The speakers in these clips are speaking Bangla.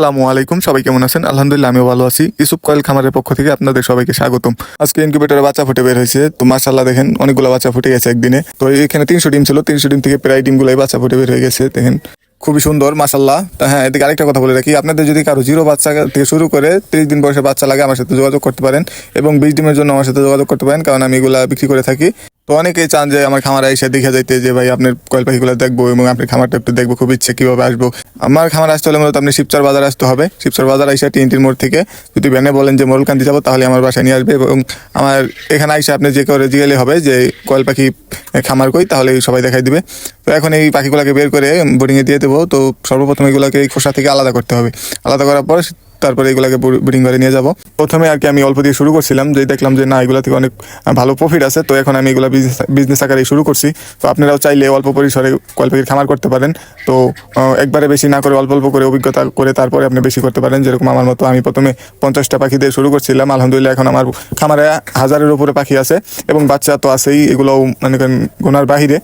আসসালামু আলাইকুম। সবাই কেমন আছেন? আলহামদুলিল্লাহ আমি ভালো আছি। ইসুপ কয়েল খামারের পক্ষ থেকে আপনাদের সবাইকে স্বাগতম। আজকে ইনকিউবেটরে বাচ্চা ফুটে বের হয়েছে। তো মাশাল্লাহ দেখেন, অনেকগুলো বাচ্চা ফুটে গেছে একদিনে। তো এখানে তিনশো ডিম ছিল। তিনশো ডিম থেকে প্রায় ডিমগুলোই বাচ্চা ফুটে বের হয়ে গেছে। দেখেন, খুবই সুন্দর মাশাল্লাহ তা হ্যাঁ এদিকে আরেকটা কথা বলে রাখি। আপনাদের যদি কারও জিরো বাচ্চা থেকে শুরু করে তিরিশ দিন বয়সে বাচ্চা লাগে, আমার সাথে যোগাযোগ করতে পারেন এবং বিশ ডিমের জন্য আমার সাথে যোগাযোগ করতে পারেন। কারণ আমি এগুলা বিক্রি করে থাকি। তো অনেকেই চান যে আমার খামারে এসে দেখে যাইতে যে, ভাই, আপনার কয়েল পাখিগুলো দেখব এবং আপনার খামারটা একটু দেখব, খুব ইচ্ছে কীভাবে আসব? আমার খামার আসতে হলে মূলত আপনি শিবচর বাজার আসতে হবে। শিবচর বাজার আইসা টিএনটির মোড় থেকে যদি ভ্যানে বলেন যে, মোরলকান্দি যাব, তাহলে আমার বাসায় নিয়ে আসবে এবং আমার এখানে আইসা আপনি যে কেউ জিগেলে হবে যে, কয়েল পাখি খামার কই, তাহলে সবাই দেখাই দিবে। তো এখন এই পাখিগুলোকে বের করে বোর্ডিংয়ে দিয়ে দেবো। তো সর্বপ্রথম এগুলোকে এই খোসা থেকে আলাদা করতে হবে। আলাদা করার পর তারপরে এগুলাকে ব্রিডিং করে নিয়ে যাব। প্রথমে আর কি আমি অল্প দিয়ে শুরু করছিলাম, যে দেখলাম যে না, এগুলো থেকে অনেক ভালো প্রফিট আছে। তো এখন আমি এগুলো বিজনেস আকারে শুরু করছি। তো আপনারাও চাইলে অল্প পরিসরে কয়েল খামার করতে পারেন। তো একবারে বেশি না করে অল্প অল্প করে অভিজ্ঞতা করে তারপরে আপনি বেশি করতে পারেন। যেরকম আমার মতো আমি প্রথমে পঞ্চাশটা পাখি দিয়ে শুরু করছিলাম। আলহামদুলিল্লাহ এখন আমার খামারে হাজারের উপরে পাখি আছে এবং বাচ্চা তো আছেই। এগুলোও মানে গোনার বাহিরে।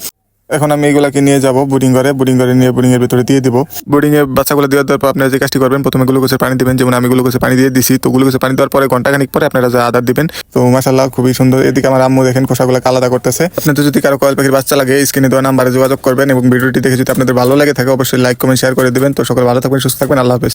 এখন আমি এগুলাকে নিয়ে যাব বোর্ডিং করে বোর্ডিং করে নিয়ে বোর্ডিং এর ভিতরে দিয়ে দিব। বোর্ডিং এ বাচ্চাগুলো দেওয়ার পর আপনারা যে কাজটি করবেন, প্রথমে গ্লুকোজের পানি দিবেন। যেমন আমি গ্লুকোজের পানি দিয়ে দিছি, তো গ্লুকোজের পানি দেওয়ার পরে ঘন্টাখানিক পরে আপনারা যা আদার দিবেন। তো মাসাল্লাহ খুবই সুন্দর। এদিকে আমার আম্মু দেখেন খোসাগুলো আলাদা করতেছে। আপনাদের যদি কারও কয়েল পাখির বাচ্চা লাগে, স্ক্রিনে দেওয়া নাম্বারে যোগাযোগ করবেন এবং ভিডিওটি দেখে যদি আপনাদের ভালো লাগে থাকে, অবশ্যই লাইক কমেন্ট শেয়ার করে দিবেন। তো সকলে ভালো থাকবেন, সুস্থ থাকবেন। আল্লাহ হাফেজ।